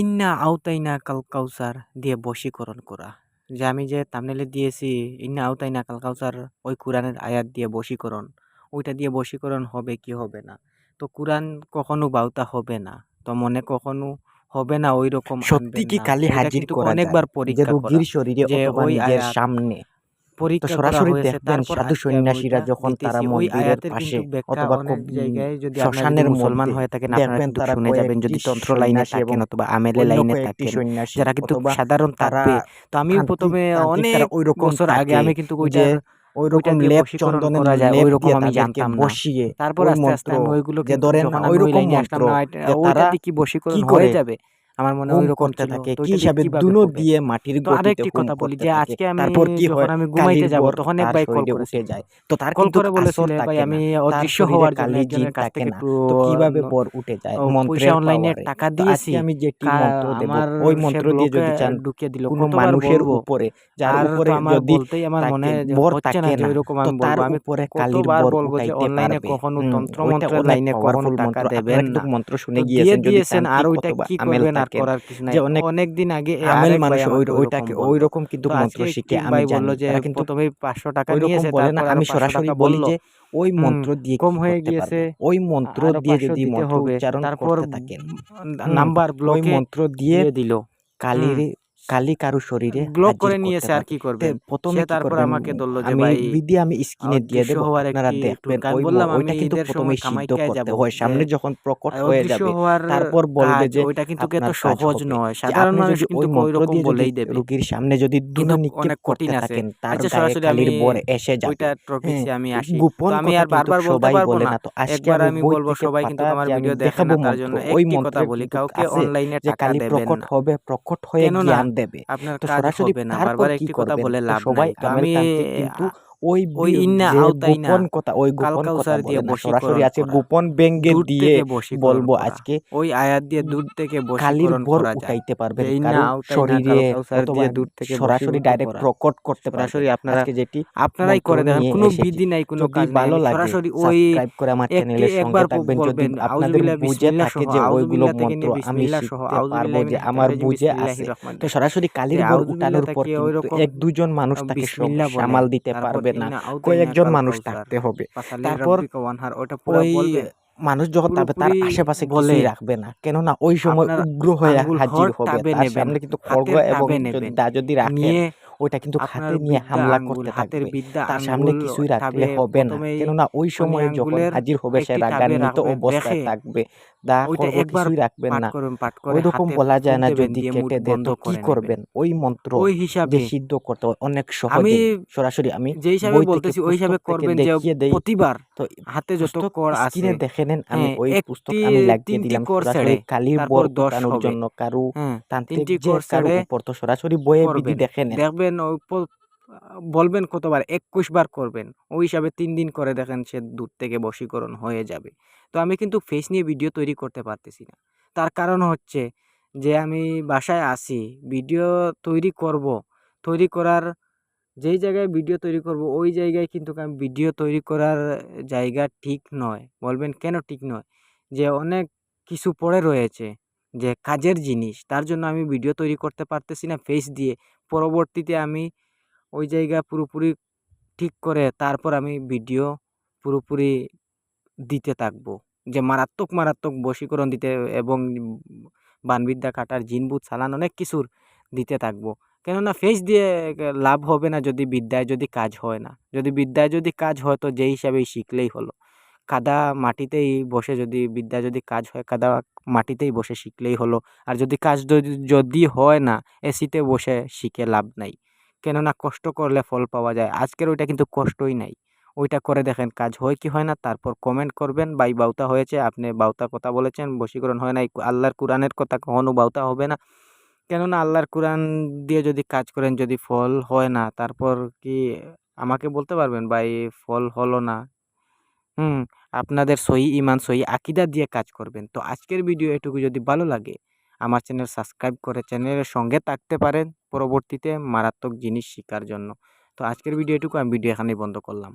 ইন্না আওতাইনা কাল কাউসার দিয়ে বশীকরণ করা। যে আমি যে thumbnail-এ দিয়েছি ইন্না আওতাইনা কাল কাউসার ওই কুরআনের আয়াত দিয়ে বশীকরণ। ওইটা দিয়ে বশীকরণ হবে কি হবে না। তো কুরআন কখনো বাউতা হবে না। তো মনে কখনো হবে না ওইরকম সত্যি কি। কালি হাজির করা অনেকবার? পরীক্ষা। শরীরে ওই সামনে পরীক্ষা সরাসরি হয়েছে তারপর সাধু সন্ন্যাসীরা যখন তারা দিতেছি। মন্দিরের পাশে অথবা জায়গায় যদি শ্মশানের মুসলমান হয়ে থাকেন আপনারা তারা শুনে যাবেন যদি তন্ত্র লাইনে থাকেন অথবা আমেলে লাইনে থাকেন যারা কিন্তু সাধারণ তারা তো আমি প্রথমে অনেক তারা ওইরকম বছর আগে আমি কিন্তু যে লেপ চন্দনের লেপ ওইরকম দিয়ে আমি জানতাম বসিয়ে তারপর ওই আস্তে আস্তে আমি ওইগুলো যে ধরেন ওই মন্ত্র যে তারা কি বশীকরণ হয়ে করে যাবে আমার মনে হোম ওইরকম থাকে। কি হিসাবে দুনো দিয়ে মাটির গতিতে আরেকটি কথা বলি যে আজকে আমি তারপর কি হয়? আমি ঘুমাইতে যাব তখন এক ভাই কল। উঠে যায়। তো তার কল করে বলেছিল আসর ভাই আমি অদৃশ্য হওয়ার জন্য একজনের কাছ থাকে না। একটু তো কীভাবে বর উঠে যায়? পয়সা অনলাইনে টাকা দিয়েছি। আমি যেটি কা- মন্ত্র দেব ওই মন্ত্র দিয়ে যদি চান ঢুকিয়ে দিল। কোনো মানুষের উপরে যার উপরে আমার যদি বলতেই আমার মনে বর থাকে না ওইরকম তো আমি বলব আমি উপরে কালির বর বলব যে উঠাইতে অনলাইনে কখনো তন্ত্র মন্ত্র অনেক লাইনে কখনো টাকা দেবেন না মন্ত্র। শুনে গিয়েছেন যদি আর ওইটা কি করবেন থাকেন করার কিছু নাই। যে অনেক অনেক দিন আগে আমেল মানুষ আমাকে ওই ওইরকম ওইটাকে বলল। ওইরকম কিন্তু মন্ত্র শিখে আমি বলল যে কিন্তু প্রথমেই পাঁচশো টাকা নিয়েছে বলে না আমি সরাসরি বলি যে ওই মন্ত্র দিয়ে কম হয়ে গিয়েছে ওই মন্ত্র দিয়ে যদি মন্ত্র উচ্চারণ তারপর করতে থাকেন নাম্বার ব্লক মন্ত্র দিয়ে দিয়ে দিল। কালির কালি কারও শরীরে ব্লক করে নিয়েছে আর কি তে করবেন প্রথমে তারপর আমাকে ধরলো যে আমি ভাই বিধি আমি স্ক্রিনে দিয়ে দেব আপনারা দেখবেন ওই বললাম আমি কিন্তু প্রথমে সিদ্ধ করতে হয়। সামনে যখন প্রকট হয়ে যাবে তারপর বলবে যে ওইটা কিন্তু এত সহজ নয়। সাধারণ মানুষ যদি কিন্তু ওই যদি বলেই দেবে। রোগীর সামনে যদি দুনো নিক্ষেপ করতে থাকেন তার আচ্ছা গায়ে সরাসরি কালির বর এসে যাবে। ওইটা টপিক্সে হ্যাঁ, আমি আসি। গোপন তো আমি আর বারবার বলতে সবাই পারব বলে না। তো আজকে একবার আমি বলব সবাই কিন্তু আমার ভিডিও দেখে না তার জন্য ওই কথা বলি। কাউকে অনলাইনে যে টাকা কালি দেবেন প্রকট হবে প্রকট হয়ে জ্ঞান দেবে। আপনার কাজ হবে না। বারবার একটি কথা বলে লাভ নাই। তো আমি কিন্তু ওই ওই ইন্না যে আওতাইনা গোপন কথা ওই গোপন কথা দিয়ে সরাসরি আছে গোপন ব্যঙ্গে দিয়ে বলব আজকে। ওই আয়াত দিয়ে দূর থেকে কালির উঠাইতে কারও শরীরে দিয়ে দূর থেকে সরাসরি ডাইরেক্ট প্রকট করতে পারবেন। সরাসরি আপনারা আজকে যেটি আপনারাই করে নিয়ে কোনো বিধি নাই কোনো কাজ ভালো লাগে সরাসরি ওই সাবস্ক্রাইব করে আমার একটি চ্যানেলের সঙ্গে থাকবেন। যদি আপনাদের বুঝে থাকে যে ওইগুলো মন্ত্র আমি শিখতে পারব যে আমার বুঝে আছে। তো সরাসরি কালির উঠানোর পর এক দুজন মানুষ তাকে সামাল দিতে তারপর পারবে না। কয়েকজন মানুষ থাকতে হবে। তারপর ওই মানুষ যখন থাকবে তার আশেপাশে বলে কিছুই রাখবে না কেননা ওই সময় উগ্র হয়ে হাজির হবে। তার সামনে কিন্তু খড়গ এবং যদি রাখে দা যদি ওইটা কিন্তু হাতে নিয়ে হামলা করতে হাতের থাকবে। বিদ্যা তার সামনে কিছুই রাখলে হবে না। কেননা ওই সময় যখন হাজির হবে সে রাগান্বিত অবস্থায় থাকবে। দা ওইটা কিছুই রাখবেন না। করবেন পাঠ করে ওইরকম বলা যায় না যদি কেটে দেয় তো কি করবেন? ওই মন্ত্র ওই হিসাবে সিদ্ধ করতে অনেক আমি সরাসরি আমি যে হিসাবে বলতেছি ওই হিসাবে করবেন যে প্রতিবার তো হাতে যত কর আছে দেখে নেন আমি হ্যাঁ, ওই পুস্তক আমি লাগিয়ে দিলাম। কর সরাসরি ছেড়ে কালির বর জন্য কারু হ্যাঁ তান্ত্রিক যে কর কারও উপর তো সরাসরি বইয়ে বিধি দেখে নেন। ওই বলবেন কতবার? একুশ বার করবেন। ওই হিসাবে তিন দিন করে দেখেন সে দূর থেকে বশীকরণ হয়ে যাবে। তো আমি কিন্তু ফেস নিয়ে ভিডিও তৈরি করতে পারতেছি না। তার কারণ হচ্ছে যে আমি বাসায় আসি ভিডিও তৈরি করব। তৈরি করার, যেই জায়গায় ভিডিও তৈরি করব, ওই জায়গায় কিন্তু আমি ভিডিও তৈরি করার জায়গা ঠিক নয়। বলবেন কেন ঠিক নয়? যে অনেক কিছু পড়ে রয়েছে, যে কাজের জিনিস, তার জন্য আমি ভিডিও তৈরি করতে পারতেছি না ফেস দিয়ে। পরবর্তীতে আমি ওই জায়গা পুরোপুরি ঠিক করে তারপর আমি ভিডিও পুরোপুরি দিতে থাকব। যে মারাত্মক মারাত্মক বশীকরণ দিতে এবং বানবিদ্যা কাটার জিনবুত চালান অনেক কিছুর দিতে থাকব। কেননা ফেস দিয়ে লাভ হবে না যদি বিদ্যায় যদি কাজ হয় না। যদি বিদ্যায় যদি কাজ হয় তো যেই হিসাবেই শিখলেই হলো। কাদা মাটিতেই বসে যদি বিদ্যা যদি কাজ হয়, কাদা মাটিতেই বসে শিখলেই হলো। আর যদি কাজ যদি হয় না, এসিতে বসে শিখে লাভ নাই। কেননা কষ্ট করলে ফল পাওয়া যায়। আজকের ওইটা কিন্তু কষ্টই নাই। ওইটা করে দেখেন কাজ হয় কি হয় না, তারপর কমেন্ট করবেন বাই বাউতা হয়েছে, আপনি বাউতা কথা বলেছেন, বশীকরণ হয় নাই, আল্লাহর কোরআনের কথা কখনও বাউতা হবে না। কেননা আল্লাহর কোরআন দিয়ে যদি কাজ করেন, যদি ফল হয় না, তারপর কি আমাকে বলতে পারবেন, ভাই ফল হলো না? হুম, আপনাদের সহি ইমান সহি আকিদা দিয়ে কাজ করবেন। তো আজকের ভিডিও এটুকু যদি ভালো লাগে, আমার চ্যানেল সাবস্ক্রাইব করে চ্যানেলের সঙ্গে থাকতে পারেন পরবর্তীতে মারাত্মক জিনিস শেখার জন্য। তো আজকের ভিডিও এটুকু, আমি ভিডিও এখানেই বন্ধ করলাম।